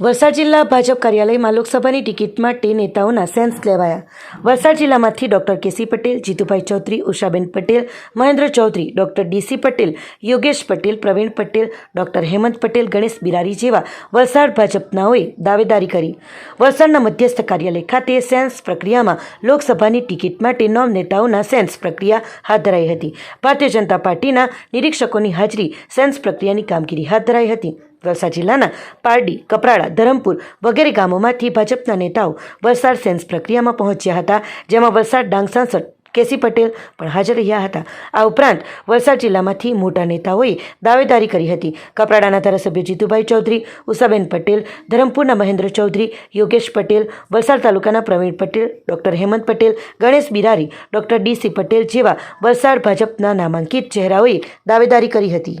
વલસાડ જિલ્લા ભાજપ કાર્યાલયમાં લોકસભાની ટિકિટ માટે નેતાઓના સેન્સ લેવાયા. વલસાડ જિલ્લામાંથી doctor K C Patel, Jitubhai Chaudhari, Ushaben Patel, Mahendra Chaudhari, doctor D C Patel, Yogesh Patel, Praveen Patel, doctor Hemant Patel, Ganesh Birari જેવા વલસાડ ભાજપનાઓએ દાવેદારી કરી. વલસાડના મધ્યસ્થ કાર્યાલય ખાતે સેન્સ પ્રક્રિયામાં લોકસભાની ટિકિટ માટે નવ નેતાઓના સેન્સ પ્રક્રિયા હાથ ધરાઈ હતી. ભારતીય જનતા પાર્ટીના નિરીક્ષકોની હાજરી સેન્સ પ્રક્રિયાની કામગીરી હાથ ધરાઈ હતી. વલસાડ જિલ્લાના પારડી, કપરાડા, ધરમપુર વગેરે ગામોમાંથી ભાજપના નેતાઓ વલસાડ સેન્સ પ્રક્રિયામાં પહોંચ્યા હતા, જેમાં વલસાડ ડાંગ સાંસદ કેસી પટેલ પણ હાજર રહ્યા હતા. આ ઉપરાંત વલસાડ જિલ્લામાંથી મોટા નેતાઓએ દાવેદારી કરી હતી. કપરાડાના ધારાસભ્ય જીતુભાઈ ચૌધરી, ઉષાબેન પટેલ, ધરમપુરના મહેન્દ્ર ચૌધરી, યોગેશ પટેલ, વલસાડ તાલુકાના Praveen Patel, doctor Hemant Patel, Ganesh Birari, doctor D C Patel જેવા વલસાડ ભાજપના નામાંકિત ચહેરાઓએ દાવેદારી કરી હતી.